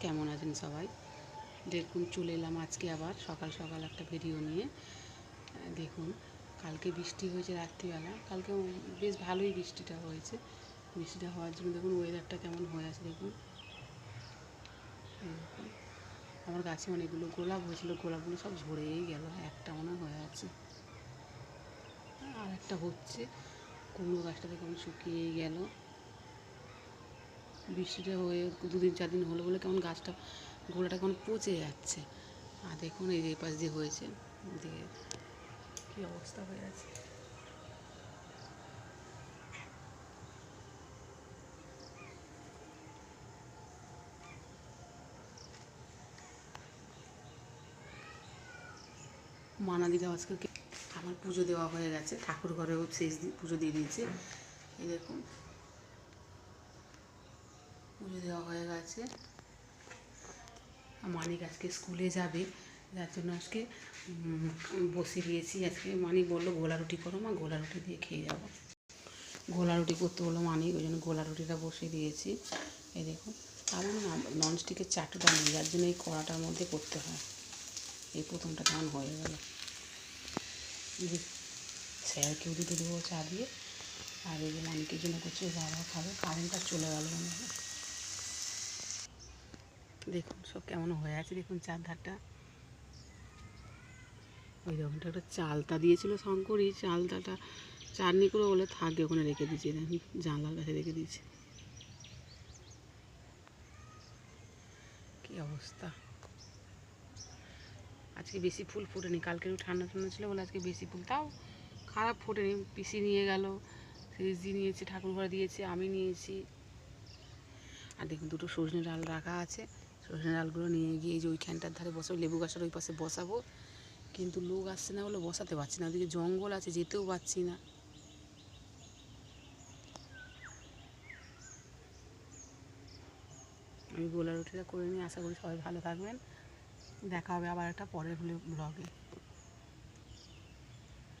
কেমন আছেন সবাই? দেখুন, চলে এলাম আজকে আবার সকাল সকাল একটা ভিডিও নিয়ে। দেখুন, কালকে বৃষ্টি হয়েছে রাত্রিবেলা। কালকে বেশ ভালোই বৃষ্টিটা হয়েছে। বৃষ্টিটা হওয়ার জন্য দেখুন ওয়েদারটা কেমন হয়ে আছে, দেখুন। আমার গাছে অনেকগুলো গোলাপ হয়েছিল, গোলাপগুলো সব ঝরেই গেল, একটা মনে হয়ে আছে। আর একটা হচ্ছে, কুমড়ো গাছটা দেখুন শুকিয়েই গেল। বৃষ্টিটা হয়ে দুদিন চার দিন হলো বলে কেমন গাছটা, গোড়াটা কেমন পচে যাচ্ছে। আর দেখুন এই যে পাশ দিয়ে হয়েছে, দিয়ে কী অবস্থা হয়ে আছে। মানাদিরাও আজকে কে- আমার পুজো দেওয়া হয়ে গেছে, ঠাকুর ঘরেও শেষ পুজো দিয়ে দিয়েছে। দেখুন পুজো দেওয়া হয়ে গেছে। মানিক আজকে স্কুলে যাবে, যার জন্য আজকে বসিয়ে দিয়েছি আজকে মানিক বলল, গোলা রুটি করো মা, গোলা রুটি দিয়ে খেয়ে যাব। গোলা রুটি করতে বলল মানিক, ওই জন্য গোলা রুটিটা বসিয়ে দিয়েছি। এই দেখুন না ননস্টিকের চাটুটা নেই, যার জন্য এই কড়াটার মধ্যে করতে হয়। এই প্রথমটা কেমন হয়ে গেল। যে স্যারকে উঠে দেবো চা দিয়ে, আর এই যে মানিকের জন্য করছে, বাবা খাবে কারেন্টটা চলে গেল। মনে হয় দেখুন, সব কেমন হয়ে আছে, দেখুন চারধারটা। ওই দেখুন একটা চালতা দিয়েছিল শঙ্করই চালতাটা চাটনি করে বলে থাকবে ওখানে রেখে দিয়েছে, দেখুন, জানলার কাছে রেখে দিয়েছে। কি অবস্থা? আজকে বেশি ফুল ফোটেনি, কালকে একটু ঠান্ডা ঠান্ডা ছিল বলে আজকে বেশি ফুল, তাও খারাপ ফোটেনি, পিসি নিয়ে গেল সিরিজি নিয়েছে ঠাকুর ঘরে দিয়েছে, আমি নিয়েছি। আর দেখুন, দুটো সজনে ডাল রাখা আছে। সজনে ডালগুলো নিয়ে গিয়ে যে ওইখানটার ধারে বসাবো, লেবু গাছের ওই পাশে বসাবো। কিন্তু লোক আসছে না বলে বসাতে পারছি না, ওদিকে জঙ্গল আছে, যেতেও পারছি না। আমি গোলা রুটিটা করে নিয়ে আশা করি সবাই ভালো থাকবেন। দেখা হবে আবার একটা পরের ব্লগে।